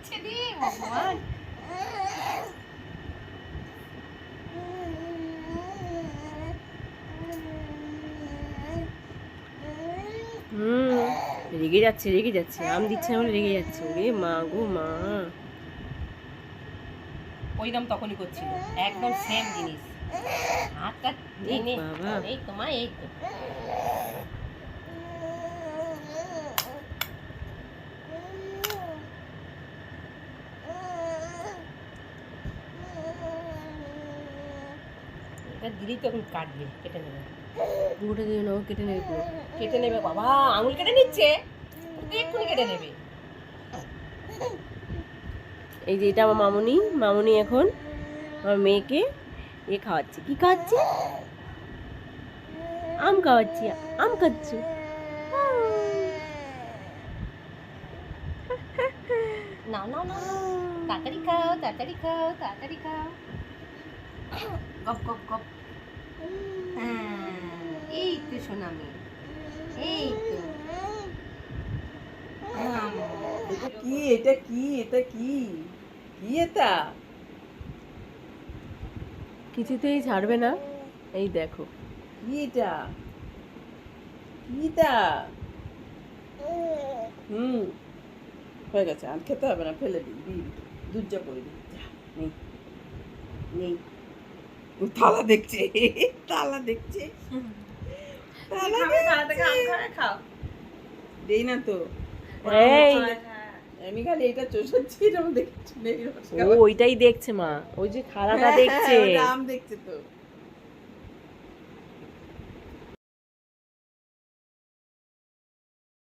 যাচ্ছে রে ভগবান। হুম রেগে যাচ্ছে রেগে যাচ্ছে। আম দিচ্ছে না বলে রেগে যাচ্ছে। রে মা গো মা। ওইরকম তখনই করছিল। একদম সেম জিনিস। হাতটা। এই তোমার এই তো। এটা দিলেই তো এখন কাটবে কেটে নেবে। পুরোটা দিয়ে নাও কেটে নেবে পুরো। কেটে নেবে বাবা আঙুল কেটে নিচ্ছে। এক্ষুনি কেটে নেবে। এই যে এটা আমার মামুনি মামুনি এখন আমার মেয়েকে এ খাওয়াচ্ছে। কি খাওয়াচ্ছে? আম খাওয়াচ্ছি আম খাচ্ছ। নাও নাও নাও। তাড়াতাড়ি খাও তাড়াতাড়ি খাও তাড়াতাড়ি খাও। গপ গপ গপ। হ্যাঁ, এই তো সোনামি এই তো। এটা কি এটা কি এটা কি? কি এটা? কিছুতেই ছাড়বে না। এই দেখো। কি এটা? কি এটা? হুম হয়ে গেছে। আর খেতে হবে না ফেলে দিই দিই। দুধ যা করে দিই। যা, নেই নেই থালা দেখছে তালা দেখছে। তালা দেখছে। দেই না তো। এই। আমি খালি এটা চোষাচ্ছি এটা আমার দেখছি। নেই ও ওইটাই দেখছে মা। ওই যে খালাটা দেখছে। হ্যাঁ, আম দেখছে তো।